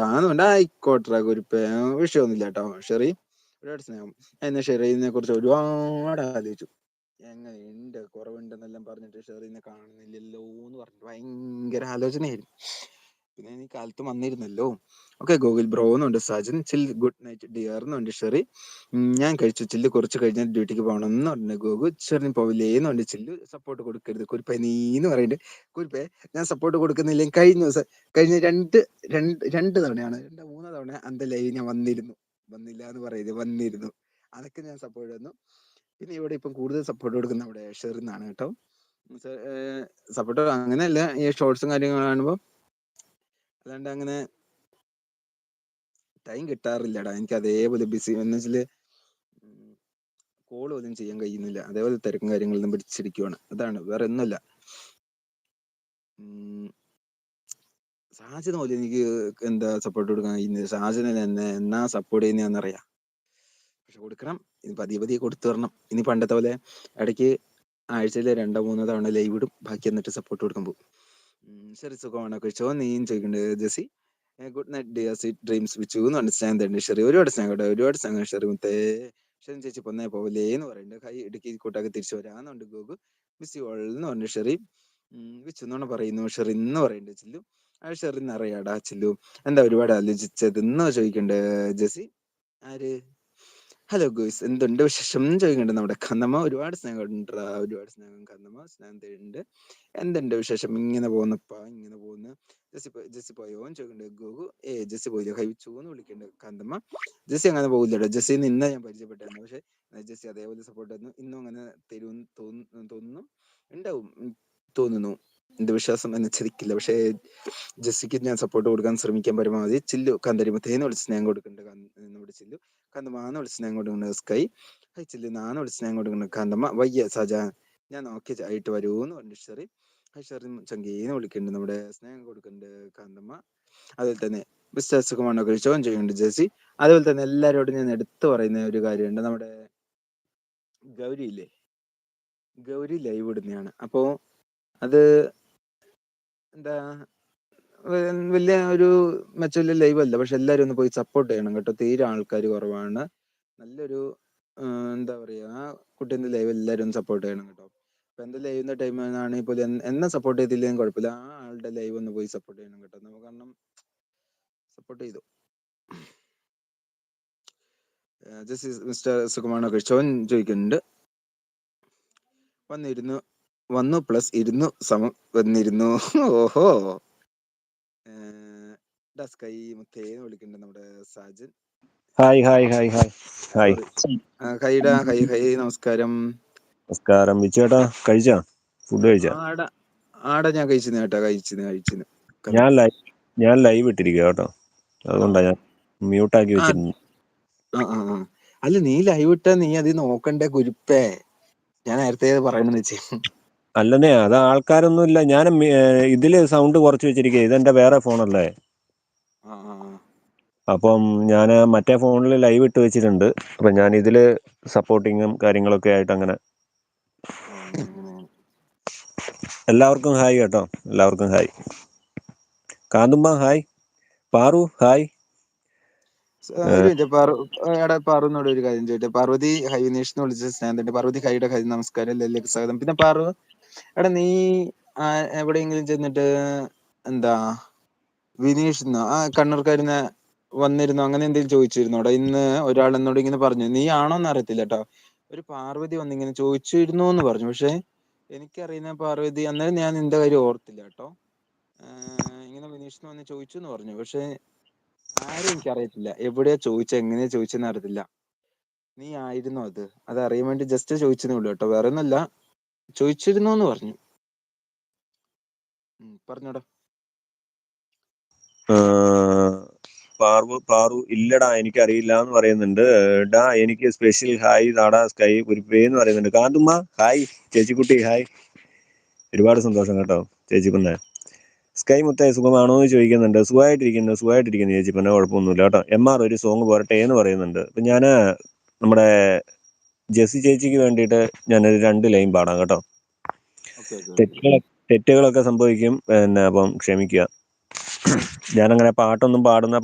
ആന്നുണ്ട് ആയിക്കോട്ടെ കുരിപ്പേ വിഷയമൊന്നുമില്ല കേട്ടോ. ഷെറി ഒരുപാട് സ്നേഹം. എന്നെ ഷെറീനെ കുറിച്ച് ഒരുപാട് ആലോചിച്ചു. എങ്ങനെ കുറവുണ്ടെന്നെല്ലാം പറഞ്ഞിട്ട് ഷെറീനെ കാണുന്നില്ലല്ലോ എന്ന് പറഞ്ഞിട്ട് ഭയങ്കര ആലോചനയായിരുന്നു. പിന്നെ നീ കാലത്ത് വന്നിരുന്നല്ലോ. ഓക്കെ ഗൂഗിൾ ബ്രോ എന്നുണ്ട് Sajin chill good night dear എന്നുണ്ട് ഷെറി ഞാൻ കഴിച്ചു. ചില്ല് കുറച്ച് കഴിഞ്ഞാൽ ഡ്യൂട്ടിക്ക് പോകണം എന്നുണ്ട്. ഗോകു ചെറിയ പോവില്ലേ എന്നുണ്ട് ചില്ല് സപ്പോർട്ട് കൊടുക്കരുത്. കുരിപ്പ നീ എന്ന് പറയുന്നുണ്ട്. കുരിപ്പേ ഞാൻ സപ്പോർട്ട് കൊടുക്കുന്നില്ലെങ്കിൽ കഴിഞ്ഞ ദിവസം കഴിഞ്ഞ രണ്ട് രണ്ട് രണ്ട് തവണയാണ് രണ്ട് മൂന്നോ തവണ അന്ത ലൈവ് ഞാൻ വന്നിരുന്നു. വന്നില്ല എന്ന് പറയുന്നത് വന്നിരുന്നു. അതൊക്കെ ഞാൻ സപ്പോർട്ട് തന്നു. പിന്നെ ഇവിടെ ഇപ്പം കൂടുതൽ സപ്പോർട്ട് കൊടുക്കുന്ന അവിടെ ഷെറിന്നാണ് കേട്ടോ. സപ്പോർട്ട് അങ്ങനെയല്ല. ഈ ഷോർട്സും കാര്യങ്ങളും കാണുമ്പോൾ അല്ലാണ്ട് അങ്ങനെ ടൈം കിട്ടാറില്ലടാ. എനിക്ക് അതേപോലെ ബിസി എന്ന് വെച്ചാൽ കോൾ പോലും ചെയ്യാൻ കഴിയുന്നില്ല. അതേപോലെ തിരക്കും കാര്യങ്ങളൊന്നും പിടിച്ചിരിക്കുവാണ്. അതാണ്. വേറെ ഒന്നുമില്ല. സാജന പോലും എനിക്ക് എന്താ സപ്പോർട്ട് കൊടുക്കാൻ കഴിയുന്നത് സാജന എന്നെ എന്നാ സപ്പോർട്ട് ചെയ്യുന്നതെന്നറിയാം പക്ഷെ കൊടുക്കണം. ഇനി പതിയെ പതിയെ കൊടുത്തു വരണം. ഇനി പണ്ടത്തെ പോലെ ഇടയ്ക്ക് ആഴ്ചയിൽ രണ്ടോ മൂന്നോ തവണ ലൈവ് ഇടും. ബാക്കി എന്നിട്ട് സപ്പോർട്ട് കൊടുക്കാൻ പോകും. ശരി സുഖമാണോ? കഴിച്ചോ നീയും ചോദിക്കുന്നുണ്ട് Jessy good night dear sweet dreams Vichu എന്ന് അണ്ടർസ്റ്റാൻഡ് തന്നെ ഷെറി ഒരുപാട് സ്നേഹം കേട്ടോ ഒരുപാട് സ്നേഹം ഷെറി മുത്തേ. ഷെറി ചേച്ചി പൊന്നേ പോവില്ലേ എന്ന് പറയുന്നുണ്ട്. കൈ ഇടുക്കി കൂട്ടാക്കി തിരിച്ചു വരാന്നുണ്ട് ഗോകു മിസ് യു ഓൾ എന്ന് പറഞ്ഞു ഷെറി വിച്ചു എന്നാണ് പറയുന്നു ഷെറി എന്ന് പറയുന്നുണ്ട് ചില്ലു. ആ ഷെറി അറിയാടാ ചില്ലു. എന്താ ഒരുപാട് ആലോചിച്ചത് എന്ന് ചോദിക്കണ്ടേ ജെസി ആര്? ഹലോ ഗോയ്സ് എന്തുണ്ട് വിശേഷം? ചോദിക്കുന്നുണ്ട് നമ്മുടെ കന്നമ്മ ഒരുപാട് സ്നേഹമുണ്ട് ഒരുപാട് സ്നേഹം കന്നമ്മ സ്നേഹം തരുന്നുണ്ട് എന്തുണ്ട് വിശേഷം? ഇങ്ങനെ പോകുന്നപ്പാ ഇങ്ങനെ പോകുന്നു ജസ്സി ജെസ്സി പോയോ ചോദിക്കണ്ട്. ഗോഗു ഏ ജെസ്സി പോയില്ലോ? കഴിച്ചു എന്ന് വിളിക്കുന്നുണ്ട് കന്തമ്മ ജെസ്സി അങ്ങനെ പോകില്ലട്ടോ ജസ്സി ഇന്ന് ഞാൻ പരിചയപ്പെട്ടായിരുന്നു പക്ഷെ ജസ്സി അതേപോലെ സപ്പോർട്ട് തന്നു. ഇന്നും അങ്ങനെ തരുമെന്ന് തോന്നുന്നു. തോന്നുന്നു ഉണ്ടാവും തോന്നുന്നു. എന്റെ വിശ്വാസം എന്നെ ചതിക്കില്ല പക്ഷേ ജെസ്സിക്ക് ഞാൻ സപ്പോർട്ട് കൊടുക്കാൻ ശ്രമിക്കാൻ പരമാവധി ചില്ലു കന്തരിമത്തേന്ന് വിളിച്ച് സ്നേഹം കൊടുക്കുന്നുണ്ട് നമ്മുടെ ചില്ലു. കന്തമാന്ന് വിളിച്ച് സ്നേഹം കൊണ്ട് സ്കൈ. അയച്ചില്ല ചില്ലു നാന്ന് വിളിച്ച് സ്നേഹം കൊണ്ട്. കന്തമ്മ വയ്യ സജാ ഞാൻ നോക്കി ആയിട്ട് വരൂന്ന് പറഞ്ഞു ഷെറി ഷെറി ചങ്കീന്ന് വിളിക്കുന്നുണ്ട് നമ്മുടെ സ്നേഹം കൊടുക്കുന്നുണ്ട് കാന്തമ്മ അതുപോലെ തന്നെ മിസ്റ്റർ സുഖമാണോ? കഴിച്ചോൻ ചെയ്യുന്നുണ്ട് ജെസി അതുപോലെ തന്നെ എല്ലാവരോടും ഞാൻ എടുത്തു പറയുന്ന ഒരു കാര്യമുണ്ട്. നമ്മുടെ ഗൗരി ഇല്ലേ? ഗൗരി ലൈവ് ഇടുന്നതാണ് അപ്പോ അത് എന്താ വലിയ ഒരു മെച്ചമില്ല ലൈവ് അല്ല. പക്ഷെ എല്ലാരും ഒന്ന് പോയി സപ്പോർട്ട് ചെയ്യണം കേട്ടോ. തീരെ ആൾക്കാർ കുറവാണ്. നല്ലൊരു എന്താ പറയാ ആ കുട്ടീന്റെ ലൈവ് എല്ലാരും സപ്പോർട്ട് ചെയ്യണം കേട്ടോ. ഇപ്പൊ എന്റെ ലൈവിന്റെ ടൈം ആണെങ്കിൽ പോലും എന്നെ സപ്പോർട്ട് ചെയ്തില്ലെങ്കിലും കുഴപ്പമില്ല. ആ ആളുടെ ലൈവ് ഒന്ന് പോയി സപ്പോർട്ട് ചെയ്യണം കേട്ടോ. നമുക്ക് കാരണം സപ്പോർട്ട് ചെയ്തു. മിസ്റ്റർ സുഖമാണോ കഴിച്ചോൻ ചോദിക്കുന്നുണ്ട്. വന്നിരുന്നു വന്നു പ്ലസ് ഇരുന്നു സമം വന്നിരുന്നു. ഓഹോ. ഡസ്കൈ മുത്തേന്ന് വിളിക്കുന്നുണ്ട് നമ്മുടെ Sajan. Hi hi hi hi. Hi. ഹൈഡാ hi കൈ നമസ്കാരം. നമസ്കാരം. വിച്ചേട്ടാ കഴിച്ചാ? ഫുഡ് കഴിച്ചാ? ആട ഞാൻ കഴിച്ചിരുന്നു കേട്ടോ കഴിച്ചിരുന്നു കഴിച്ചിരുന്നു. ഞാൻ ലൈവ് ഞാൻ ലൈവ് ഇട്ടിരിക്കുക കേട്ടോ. അതുകൊണ്ടാ ഞാൻ മ്യൂട്ട് ആക്കി വെച്ചിരുന്നു. അല്ല നീ ലൈവ് ഇട്ടാ നീ അത് നോക്കണ്ടേ കുരുപ്പേ? ഞാൻ നേരത്തെ പറയണെന്ന് വെച്ചേ. അല്ലെന്നേ അത് ആൾക്കാരൊന്നും ഇല്ല ഞാൻ ഇതിൽ സൗണ്ട് കുറച്ച് വെച്ചിരിക്കുക ഇതെന്റെ വേറെ ഫോണല്ലേ. അപ്പം ഞാൻ മറ്റേ ഫോണിൽ ലൈവ് ഇട്ട് വെച്ചിട്ടുണ്ട്. അപ്പം ഞാൻ ഇതിൽ സപ്പോർട്ടിങ്ങും കാര്യങ്ങളൊക്കെ ആയിട്ട് അങ്ങനെ. എല്ലാവർക്കും ഹായ് കേട്ടോ. എല്ലാവർക്കും ഹായ് കാന്തുമ്പ ഹായ് പാറു ഹായ് പാറുന്നോട് ഒരു കാര്യം ചോദിച്ചു പാർവതി ഹൈ വിനേഷ് എന്ന് വിളിച്ച സ്നേഹത്തിന്റെ പാർവതി ഹൈയുടെ ഹൈ നമസ്കാരം. എല്ലാവർക്കും സ്വാഗതം. പിന്നെ പാറു എടാ നീ എവിടെയെങ്കിലും ചെന്നിട്ട് എന്താ വിനീഷ് ആ കണ്ണൂർക്കാരനെ വന്നിരുന്നു? അങ്ങനെ എന്തെങ്കിലും ചോദിച്ചിരുന്നോടാ ഇന്ന് ഒരാൾ എന്നോട് ഇങ്ങനെ പറഞ്ഞു. നീ ആണോന്ന് അറിയത്തില്ല കേട്ടോ ഒരു പാർവതി വന്നിങ്ങനെ ചോദിച്ചിരുന്നു എന്ന് പറഞ്ഞു. പക്ഷെ എനിക്കറിയുന്ന പാർവതി അന്നേരം ഞാൻ നിന്റെ കാര്യം ഓർത്തില്ല കേട്ടോ ഏഹ് ഇങ്ങനെ വിനീഷിന് വന്ന് ചോദിച്ചു എന്ന് പറഞ്ഞു. പക്ഷെ ആരും എനിക്കറിയത്തില്ല. എവിടെയാ ചോദിച്ച എങ്ങനെയാ ചോദിച്ചെന്ന് അറിയത്തില്ല. നീ ആയിരുന്നു അത്? അത് അറിയാൻ വേണ്ടി ജസ്റ്റ് ചോദിച്ചതേ ഉള്ളൂ ഒന്നല്ല ചോദിച്ചിരുന്നു എന്ന് പറഞ്ഞു. പറഞ്ഞോടാ. പാറു പാറു ഇല്ലടാ എനിക്ക് അറിയില്ല എന്ന് പറയുന്നുണ്ട്. ഡാ എനിക്ക് സ്പെഷ്യൽ ഹായ് നാടാ സ്കൈ കുരിപ്പേ എന്ന് പറയുന്നുണ്ട്. കാന്തുമ്മ ഹായ് ചേച്ചിക്കുട്ടി ഹായ് ഒരുപാട് സന്തോഷം കേട്ടോ ചേച്ചിക്കുന്നെ സ്കൈ മുത്തേ സുഖമാണോ എന്ന് ചോദിക്കുന്നുണ്ട്. സുഖമായിട്ടിരിക്കുന്നു സുഖമായിട്ടിരിക്കുന്നു ചേച്ചി പിന്നെ കുഴപ്പമൊന്നുമില്ല കേട്ടോ. എം ആർ ഒരു സോങ് പോരട്ടെ എന്ന് പറയുന്നുണ്ട്. ഇപ്പൊ ഞാൻ നമ്മുടെ ജെസ്സി ചേച്ചിക്ക് വേണ്ടിയിട്ട് ഞാനൊരു രണ്ട് ലൈൻ പാടാം കേട്ടോ. തെറ്റുകൾ തെറ്റുകളൊക്കെ സംഭവിക്കും പിന്നെ അപ്പം ക്ഷമിക്കുക. ഞാനങ്ങനെ പാട്ടൊന്നും പാടുന്ന